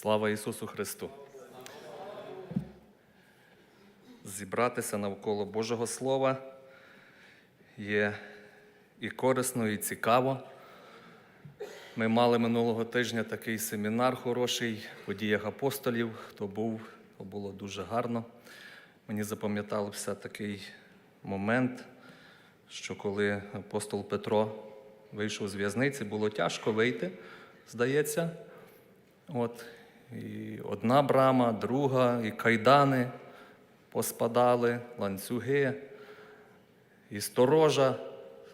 Слава Ісусу Христу! Зібратися навколо Божого Слова є і корисно, і цікаво. Ми мали минулого тижня такий семінар хороший по діях апостолів. Хто був, то було дуже гарно. Мені запам'ятався такий момент, що коли апостол Петро вийшов з в'язниці, було тяжко вийти, здається. От, і одна брама, друга, і кайдани поспадали, ланцюги, і сторожа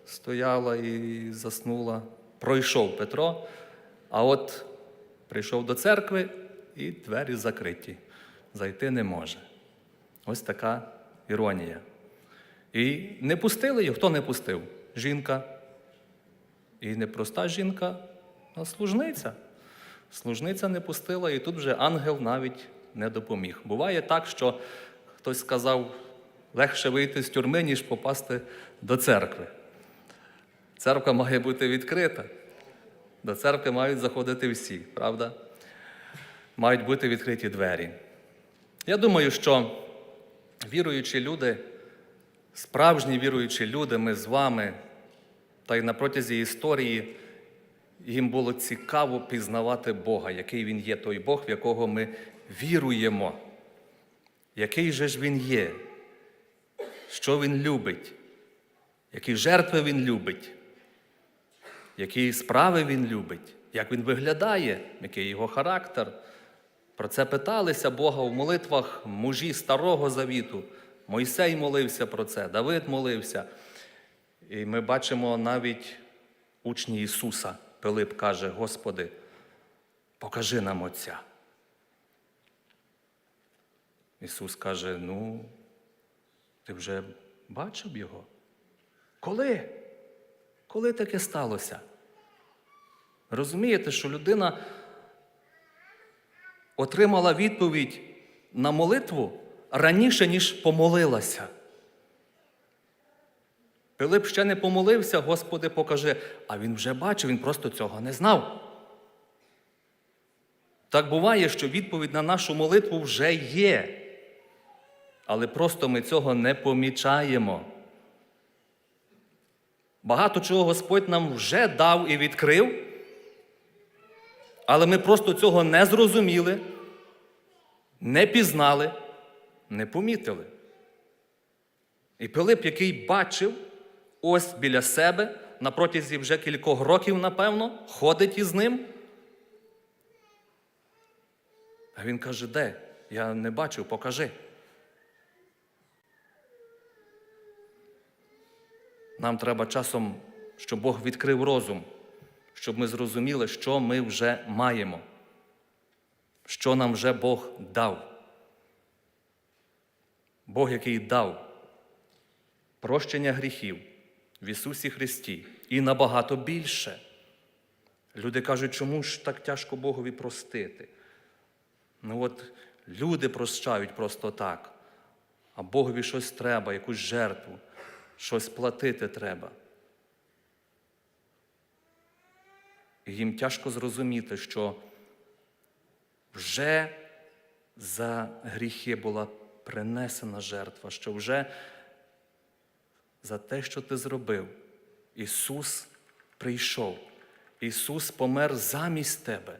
стояла і заснула. Пройшов Петро, а от прийшов до церкви і двері закриті. Зайти не може. Ось така іронія. І не пустили його. Хто не пустив? Жінка. І не проста жінка, а служниця. Служниця не пустила, і тут вже ангел навіть не допоміг. Буває так, що хтось сказав, легше вийти з тюрми, ніж попасти до церкви. Церква має бути відкрита. До церкви мають заходити всі, правда? Мають бути відкриті двері. Я думаю, що віруючі люди, справжні віруючі люди, ми з вами, та й на протязі історії їм було цікаво пізнавати Бога, який Він є, той Бог, в якого ми віруємо. Який же ж Він є? Що Він любить? Які жертви Він любить? Які справи Він любить? Як Він виглядає, який його характер? Про це питалися Бога в молитвах мужі Старого Завіту. Мойсей молився про це, Давид молився. І ми бачимо навіть учні Ісуса. Пилип каже: Господи, покажи нам Отця. Ісус каже: Ну, ти вже бачив його? Коли? Коли таке сталося? Розумієте, що людина отримала відповідь на молитву раніше, ніж помолилася. Пилип ще не помолився, Господи, покажи, а він вже бачив, він просто цього не знав. Так буває, що відповідь на нашу молитву вже є, але просто ми цього не помічаємо. Багато чого Господь нам вже дав і відкрив, але ми просто цього не зрозуміли, не пізнали, не помітили. І Пилип, який бачив ось біля себе, на протязі вже кількох років, напевно, ходить із ним. А він каже, де? Я не бачив, покажи. Нам треба часом, щоб Бог відкрив розум, щоб ми зрозуміли, що ми вже маємо, що нам вже Бог дав. Бог, який дав прощення гріхів в Ісусі Христі і набагато більше. Люди кажуть, чому ж так тяжко Богові простити? Ну от люди прощають просто так, а Богові щось треба, якусь жертву, щось платити треба. І їм тяжко зрозуміти, що вже за гріхи була принесена жертва, що вже за те, що ти зробив, Ісус прийшов. Ісус помер замість тебе.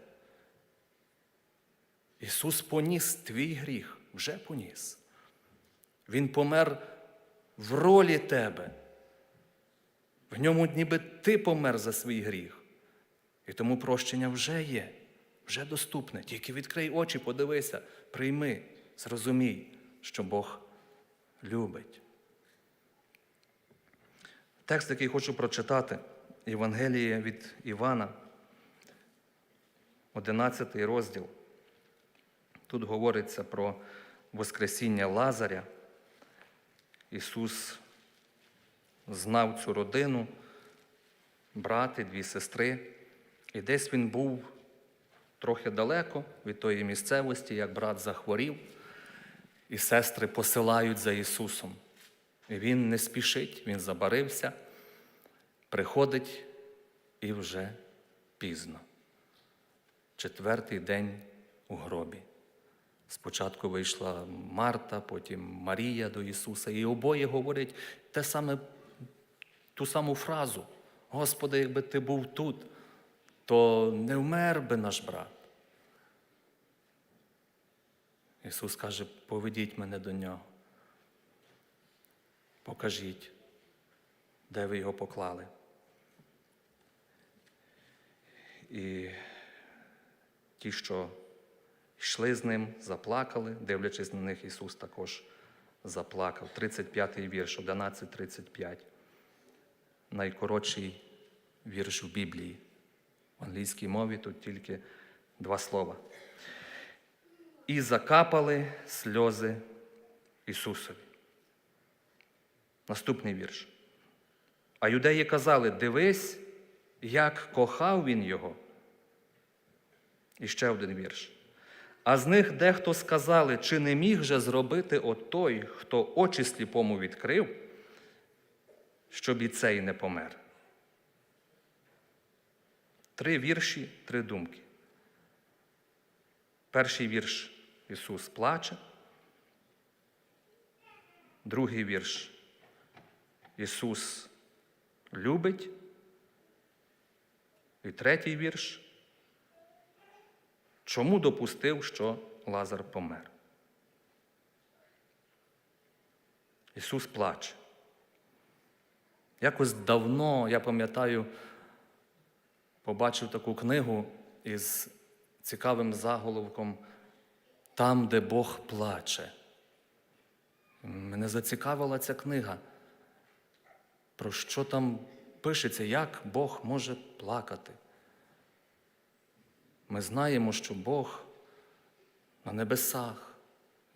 Ісус поніс твій гріх, вже поніс. Він помер в ролі тебе. В ньому ніби ти помер за свій гріх. І тому прощення вже є, вже доступне. Тільки відкрий очі, подивися, прийми, зрозумій, що Бог любить. Текст, який хочу прочитати, Євангеліє від Івана, 11 розділ. Тут говориться про Воскресіння Лазаря. Ісус знав цю родину, брати, дві сестри, і десь він був трохи далеко від тої місцевості, як брат захворів, і сестри посилають за Ісусом. Він не спішить, Він забарився, приходить і вже пізно. Четвертий день у гробі. Спочатку вийшла Марта, потім Марія до Ісуса, і обоє говорять те саме, ту саму фразу. Господи, якби ти був тут, то не вмер би наш брат. Ісус каже, поведіть мене до нього. Покажіть, де ви його поклали. І ті, що йшли з ним, заплакали, дивлячись на них, Ісус також заплакав. 35-й вірш, 11.35. Найкоротший вірш в Біблії. В англійській мові тут тільки два слова. І закапали сльози Ісусові. Наступний вірш. А юдеї казали: дивись, як кохав він його. І ще один вірш. А з них дехто сказали, чи не міг же зробити от той, хто очі сліпому відкрив, щоб і цей не помер. Три вірші, три думки. Перший вірш Ісус плаче. Другий вірш Ісус любить. І третій вірш. Чому допустив, що Лазар помер? Ісус плаче. Якось давно, я пам'ятаю, побачив таку книгу із цікавим заголовком Там, де Бог плаче. Мене зацікавила ця книга. Про що там пишеться, як Бог може плакати? Ми знаємо, що Бог на небесах,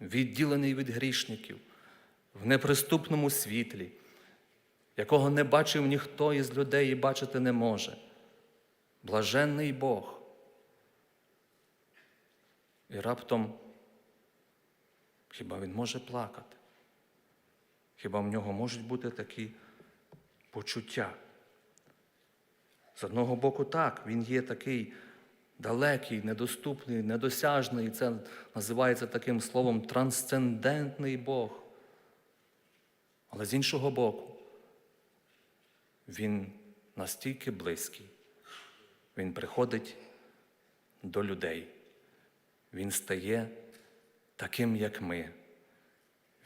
відділений від грішників, в неприступному світлі, якого не бачив ніхто із людей і бачити не може. Блаженний Бог. І раптом хіба він може плакати? Хіба в нього можуть бути такі почуття? З одного боку, так, він є такий далекий, недоступний, недосяжний, це називається таким словом трансцендентний Бог. Але з іншого боку, він настільки близький, він приходить до людей, він стає таким, як ми.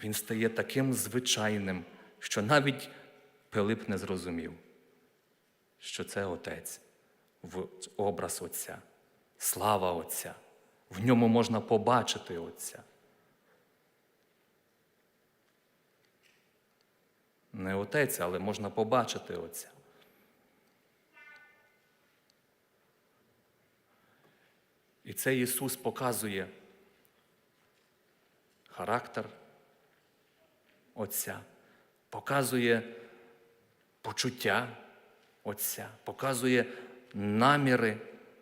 Він стає таким звичайним, що навіть Пилип не зрозумів, що це Отець, образ Отця, слава Отця. В ньому можна побачити Отця. Не Отець, але можна побачити Отця. І це Ісус показує характер Отця, показує почуття Отця, показує наміри,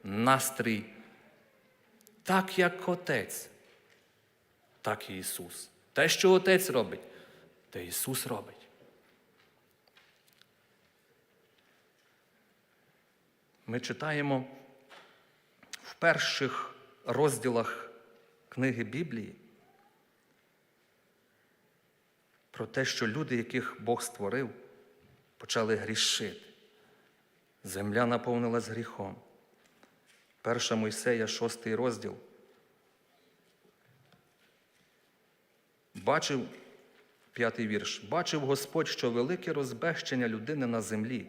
настрій, так як Отець, так і Ісус. Те, що Отець робить, те Ісус робить. Ми читаємо в перших розділах книги Біблії про те, що люди, яких Бог створив, почали грішити. Земля наповнилась гріхом. Перша Мойсея, шостий розділ. Бачив, п'ятий вірш, бачив Господь, що велике розбещення людини на землі,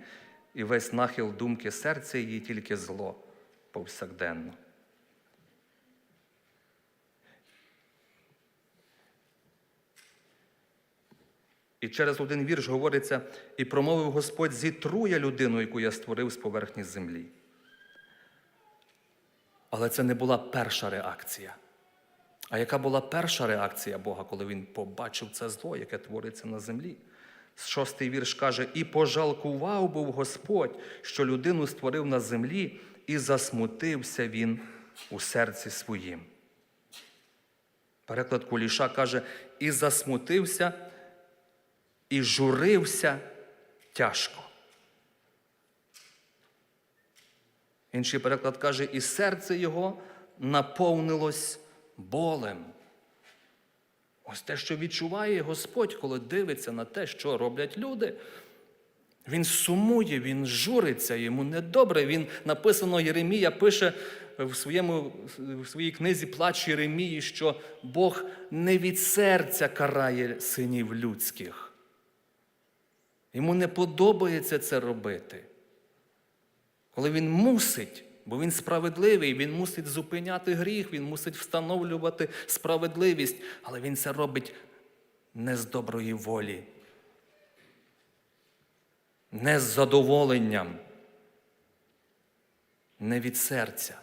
і весь нахил думки серця її тільки зло повсякденно. І через один вірш говориться, і промовив Господь, зітрує людину, яку я створив з поверхні землі. Але це не була перша реакція. А яка була перша реакція Бога, коли він побачив це зло, яке твориться на землі? Шостий вірш каже: І пожалкував був Господь, що людину створив на землі, і засмутився він у серці своїм. Переклад Куліша каже, і засмутився, і журився тяжко. Інший переклад каже, і серце його наповнилось болем. Ось те, що відчуває Господь, коли дивиться на те, що роблять люди. Він сумує, він журиться, йому недобре. Він написано, Єремія пише в, своєму, в своїй книзі Плач Єремії, що Бог не від серця карає синів людських. Йому не подобається це робити. Коли він мусить, бо він справедливий, він мусить зупиняти гріх, він мусить встановлювати справедливість, але він це робить не з доброї волі, не з задоволенням, не від серця.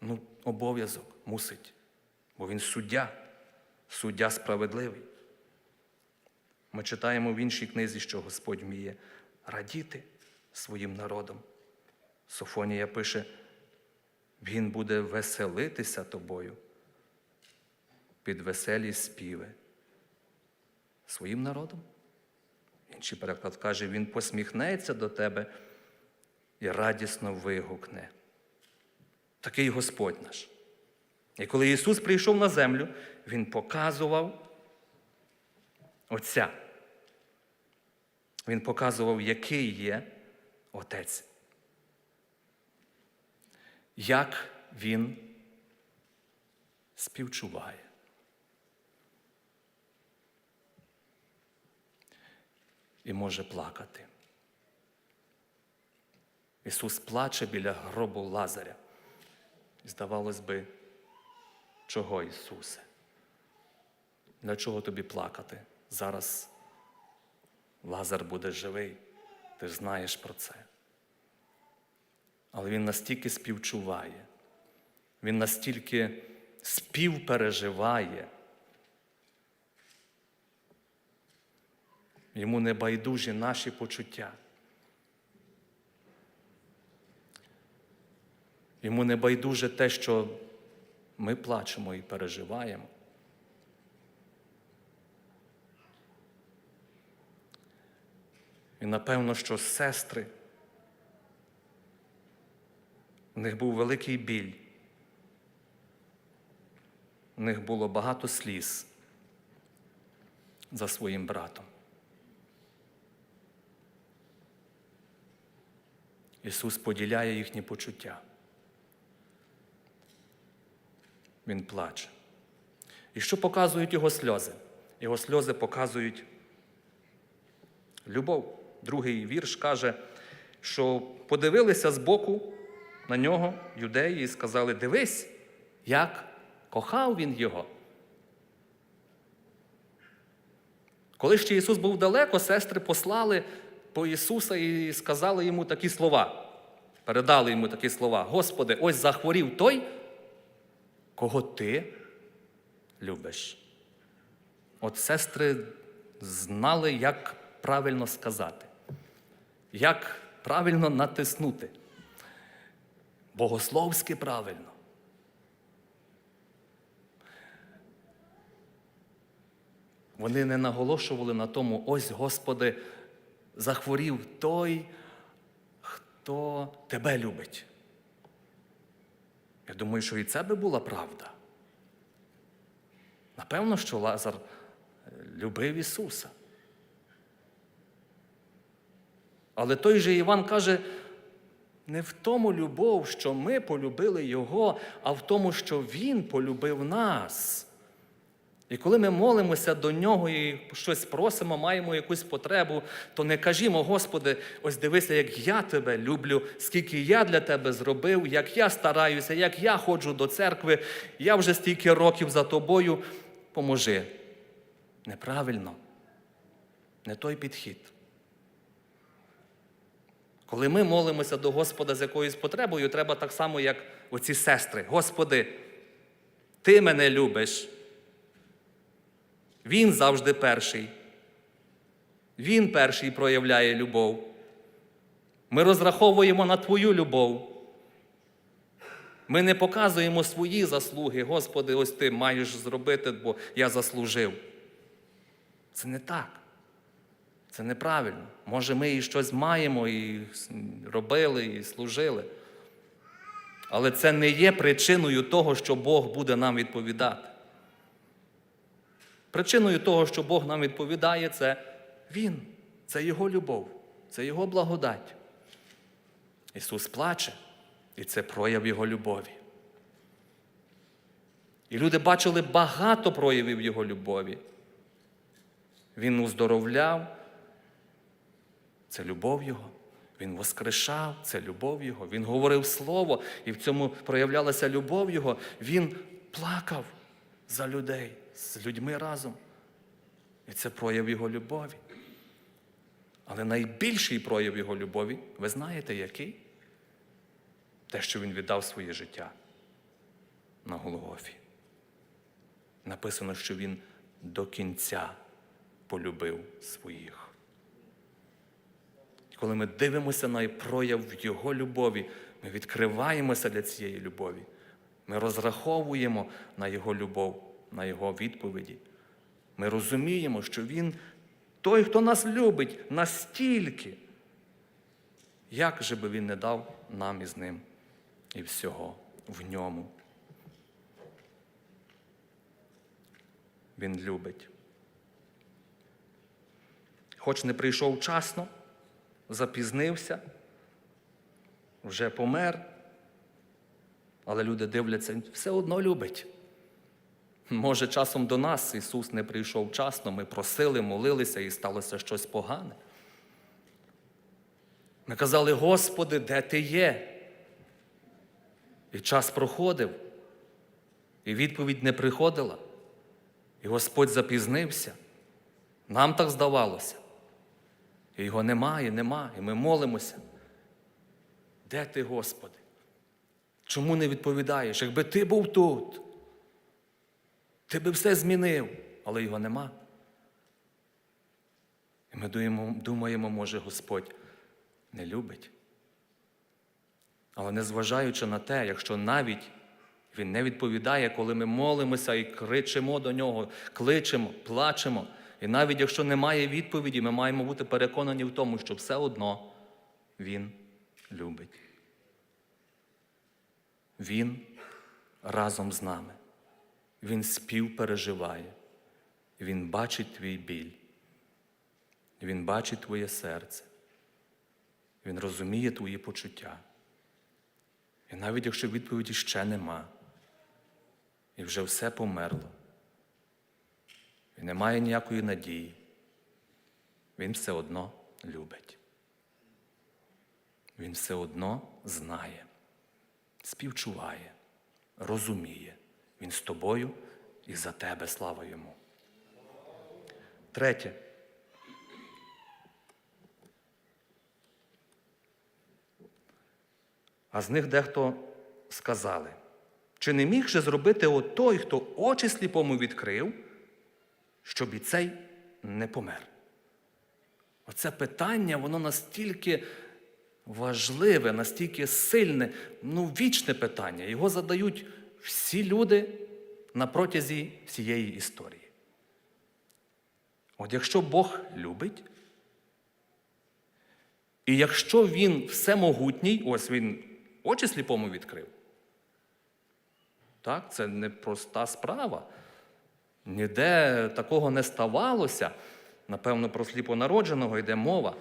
Ну, обов'язок мусить, бо він суддя, суддя справедливий. Ми читаємо в іншій книзі, що Господь вміє радіти своїм народом. Софонія пише, Він буде веселитися тобою під веселі співи своїм народом. Інший переклад каже, Він посміхнеться до тебе і радісно вигукне. Такий Господь наш. І коли Ісус прийшов на землю, Він показував Отця. Він показував, який є Отець. Як Він співчуває. І може плакати. Ісус плаче біля гробу Лазаря. Здавалось би, чого Ісусе? Для чого тобі плакати? Зараз Лазар буде живий, ти ж знаєш про це. Але він настільки співчуває, він настільки співпереживає. Йому не байдужі наші почуття. Йому не байдуже те, що ми плачемо і переживаємо. І напевно, що сестри, в них був великий біль, в них було багато сліз за своїм братом. Ісус поділяє їхні почуття. Він плаче. І що показують його сльози? Його сльози показують любов. Другий вірш каже, що подивилися збоку на нього юдеї і сказали: дивись, як кохав він його. Коли ще Ісус був далеко, сестри послали по Ісуса і сказали йому такі слова. Передали йому такі слова: Господи, ось захворів той, кого ти любиш. От сестри знали, як правильно сказати, як правильно натиснути. Богословськи правильно. Вони не наголошували на тому, ось, Господи, захворів той, хто тебе любить. Я думаю, що і це би була правда. Напевно, що Лазар любив Ісуса. Але той же Іван каже, не в тому любов, що ми полюбили Його, а в тому, що Він полюбив нас. І коли ми молимося до нього і щось просимо, маємо якусь потребу, то не кажімо, Господи, ось дивися, як я тебе люблю, скільки я для тебе зробив, як я стараюся, як я ходжу до церкви, я вже стільки років за тобою, поможи. Неправильно, не той підхід. Коли ми молимося до Господа з якоюсь потребою, треба так само, як оці сестри. Господи, Ти мене любиш. Він завжди перший. Він перший проявляє любов. Ми розраховуємо на Твою любов. Ми не показуємо свої заслуги. Господи, ось ти маєш зробити, бо я заслужив. Це не так. Це неправильно. Може, ми і щось маємо, і робили, і служили. Але це не є причиною того, що Бог буде нам відповідати. Причиною того, що Бог нам відповідає, це Він, це Його любов, це Його благодать. Ісус плаче, і це прояв Його любові. І люди бачили багато проявів Його любові. Він уздоровляв, це любов Його. Він воскрешав, це любов Його. Він говорив Слово, і в цьому проявлялася любов Його. Він плакав за людей, з людьми разом. І це прояв Його любові. Але найбільший прояв Його любові, ви знаєте який? Те, що Він віддав своє життя на Голгофі. Написано, що Він до кінця полюбив своїх. Коли ми дивимося на прояв Його любові, ми відкриваємося для цієї любові. Ми розраховуємо на Його любов, на Його відповіді. Ми розуміємо, що Він той, хто нас любить настільки, як же би Він не дав нам із ним і всього в ньому. Він любить. Хоч не прийшов вчасно, запізнився, вже помер, але люди дивляться, все одно любить. Може, часом до нас Ісус не прийшов вчасно, ми просили, молилися і сталося щось погане. Ми казали, Господи, де ти є? І час проходив, і відповідь не приходила. І Господь запізнився. Нам так здавалося. І його немає, нема. І ми молимося. Де ти, Господи? Чому не відповідаєш? Якби ти був тут, ти би все змінив, але його нема. І ми думаємо, може, Господь не любить. Але незважаючи на те, якщо навіть він не відповідає, коли ми молимося і кричимо до нього, кличемо, плачемо. І навіть якщо немає відповіді, ми маємо бути переконані в тому, що все одно Він любить. Він разом з нами. Він співпереживає. Він бачить твій біль. Він бачить твоє серце. Він розуміє твої почуття. І навіть якщо відповіді ще нема, і вже все померло, і немає ніякої надії, він все одно любить. Він все одно знає, співчуває, розуміє. Він з тобою і за тебе слава йому. Третє. А з них дехто сказали, чи не міг же зробити от той, хто очі сліпому відкрив, щоб і цей не помер? Оце питання, воно настільки важливе, настільки сильне, ну, вічне питання. Його задають всі люди на протязі всієї історії. От якщо Бог любить, і якщо Він всемогутній, ось він очі сліпому відкрив. Так, це не проста справа. Ніде такого не ставалося. Напевно, про сліпонародженого йде мова.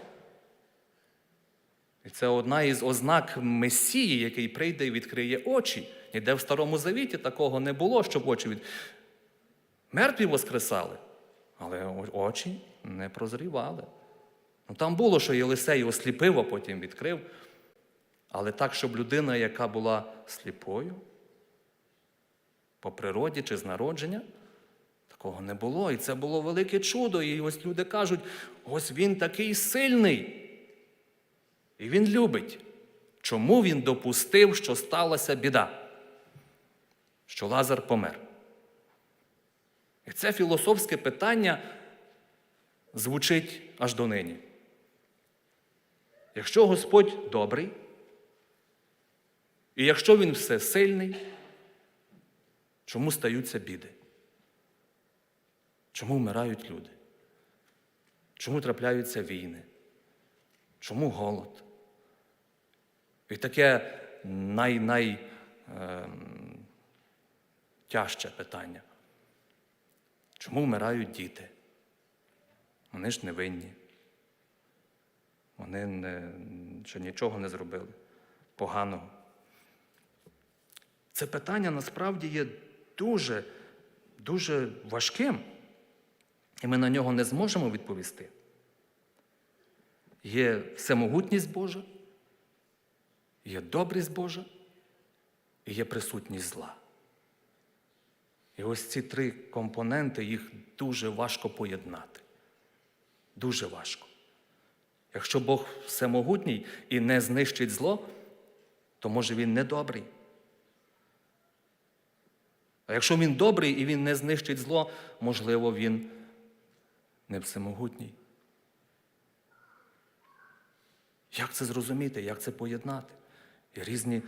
І це одна із ознак Месії, який прийде і відкриє очі. Ніде в Старому Завіті такого не було, щоб очі від. Мертві воскресали, але очі не прозрівали. Ну, Там було, що Єлисей осліпив, а потім відкрив. Але так, щоб людина, яка була сліпою, по природі чи з народження, такого не було. І це було велике чудо. І ось люди кажуть, ось він такий сильний. І він любить. Чому він допустив, що сталася біда? Що Лазар помер. І це філософське питання звучить аж донині. Якщо Господь добрий, і якщо Він всесильний, чому стаються біди? Чому вмирають люди? Чому трапляються війни? Чому голод? І таке най, най, тяжче питання. Чому вмирають діти? Вони ж не винні. Вони не, ще нічого не зробили поганого. Це питання насправді є дуже, дуже важким, і ми на нього не зможемо відповісти. Є всемогутність Божа, є добрість Божа і є присутність зла. І ось ці три компоненти, їх дуже важко поєднати. Дуже важко. Якщо Бог всемогутній і не знищить зло, то може він не добрий. А якщо він добрий і він не знищить зло, можливо, він не всемогутній. Як це зрозуміти, як це поєднати? І різні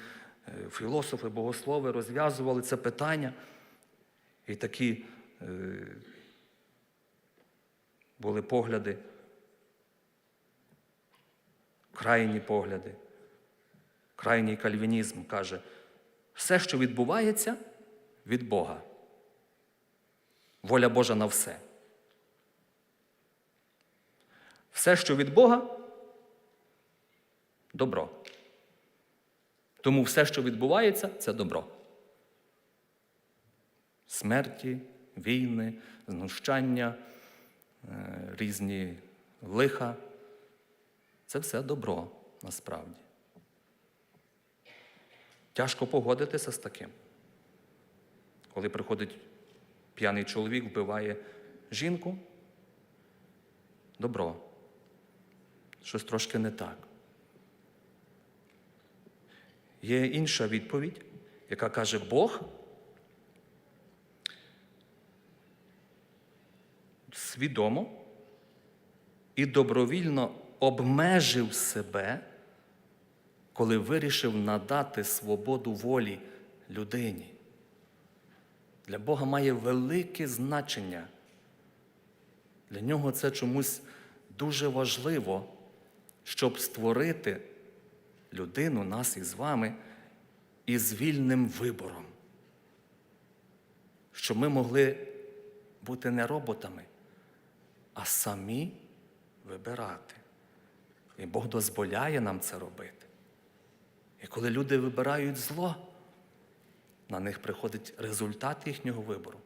е, філософи, богослови розв'язували це питання. І такі е, були погляди, крайні погляди. Крайній кальвінізм каже, все, що відбувається, від Бога. Воля Божа на все. Все, що від Бога, добро. Тому все, що відбувається, це добро. Смерті, війни, знущання, е, різні лиха. Це все добро насправді. Тяжко погодитися з таким. Коли приходить п'яний чоловік, вбиває жінку, добро. Щось трошки не так. Є інша відповідь, яка каже Бог свідомо і добровільно обмежив себе, коли вирішив надати свободу волі людині. Для Бога має велике значення. Для нього це чомусь дуже важливо, щоб створити людину, нас із вами, із вільним вибором. Щоб ми могли бути не роботами, а самі вибирати. І Бог дозволяє нам це робити. І коли люди вибирають зло, на них приходить результат їхнього вибору.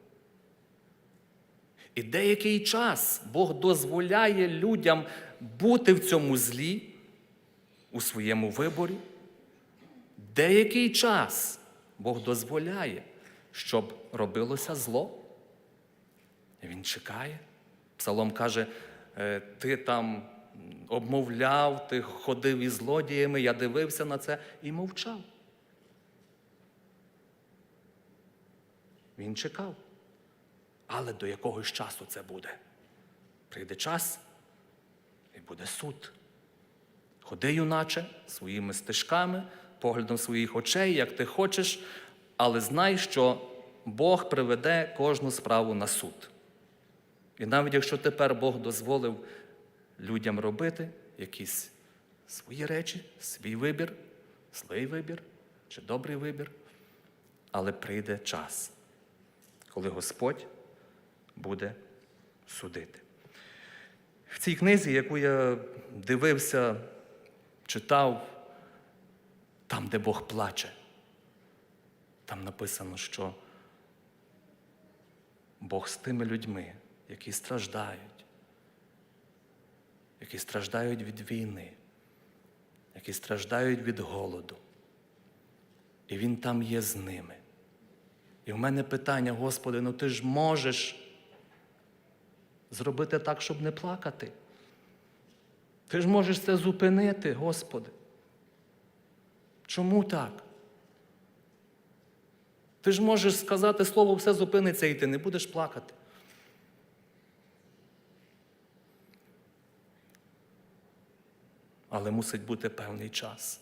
І деякий час Бог дозволяє людям бути в цьому злі у своєму виборі. Деякий час Бог дозволяє, щоб робилося зло. Він чекає. Псалом каже, «Е, ти там обмовляв, ти ходив із злодіями, я дивився на це і мовчав. Він чекав. Але до якогось часу це буде. Прийде час і буде суд. Ходи, юначе, своїми стежками, поглядом своїх очей, як ти хочеш, але знай, що Бог приведе кожну справу на суд. І навіть якщо тепер Бог дозволив людям робити якісь свої речі, свій вибір, злий вибір чи добрий вибір, але прийде час, коли Господь буде судити. В цій книзі, яку я дивився, читав, там, де Бог плаче, там написано, що Бог з тими людьми, які страждають, які страждають від війни, які страждають від голоду. І Він там є з ними. І в мене питання, Господи, ну ти ж можеш зробити так, щоб не плакати. Ти ж можеш це зупинити, Господи. Чому так? Ти ж можеш сказати слово, все зупиниться, і ти не будеш плакати. Але мусить бути певний час,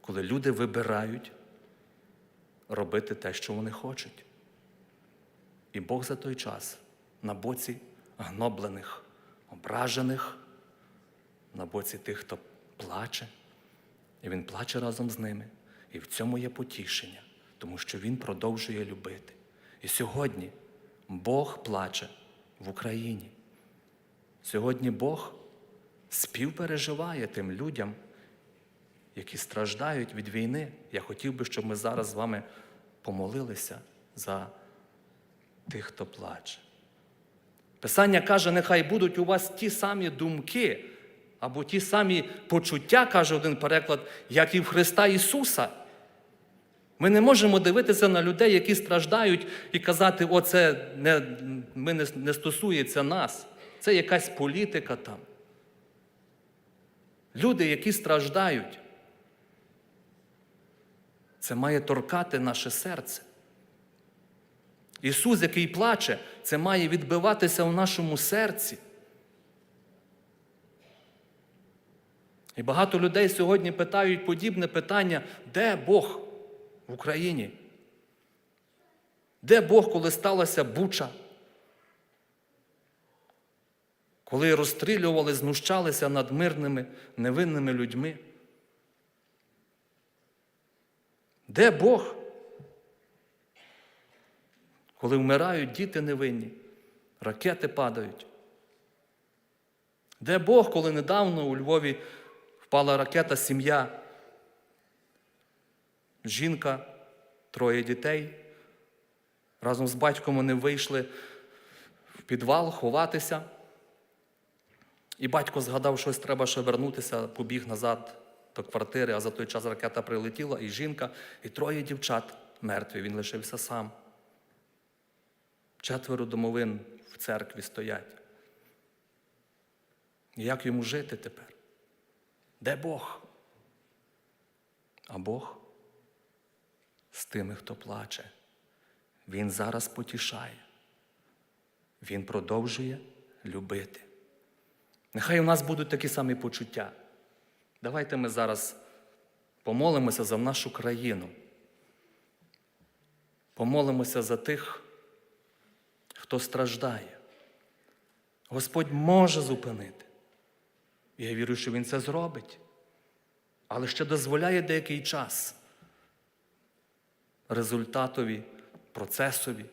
коли люди вибирають робити те, що вони хочуть. І Бог за той час на боці гноблених, ображених, на боці тих, хто плаче, і Він плаче разом з ними. І в цьому є потішення, тому що Він продовжує любити. І сьогодні Бог плаче в Україні. Сьогодні Бог співпереживає тим людям, які страждають від війни. Я хотів би, щоб ми зараз з вами помолилися за тих, хто плаче. Писання каже, нехай будуть у вас ті самі думки або ті самі почуття, каже один переклад, як і в Христа Ісуса. Ми не можемо дивитися на людей, які страждають, і казати, оце не, ми не, не стосується нас. Це якась політика там. Люди, які страждають, це має торкати наше серце. Ісус, який плаче, це має відбиватися в нашому серці. І багато людей сьогодні питають подібне питання, де Бог в Україні? Де Бог, коли сталася буча? Коли розстрілювали, знущалися над мирними, невинними людьми? Де Бог? Коли вмирають діти невинні, ракети падають. Де Бог, коли недавно у Львові впала ракета, сім'я, жінка, троє дітей. Разом з батьком вони вийшли в підвал ховатися. І батько згадав, щось треба ще вернутися, побіг назад до квартири, а за той час ракета прилетіла, і жінка, і троє дівчат мертві. Він лишився сам. Четверо домовин в церкві стоять. Як йому жити тепер? Де Бог? А Бог з тими, хто плаче. Він зараз потішає. Він продовжує любити. Нехай у нас будуть такі самі почуття. Давайте ми зараз помолимося за нашу країну. Помолимося за тих, хто страждає. Господь може зупинити. Я вірю, що Він це зробить, але ще дозволяє деякий час результатові, процесові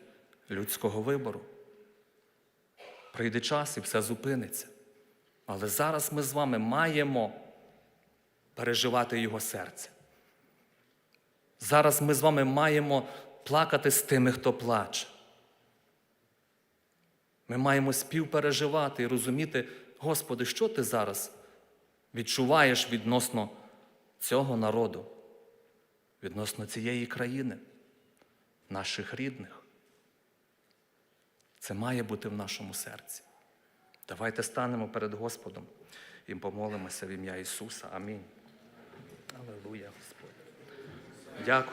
людського вибору. Прийде час і все зупиниться. Але зараз ми з вами маємо переживати Його серце. Зараз ми з вами маємо плакати з тими, хто плаче. Ми маємо співпереживати і розуміти, Господи, що ти зараз відчуваєш відносно цього народу, відносно цієї країни, наших рідних. Це має бути в нашому серці. Давайте станемо перед Господом і помолимося в ім'я Ісуса. Амінь. Аллилуйя, Господь. Дякую.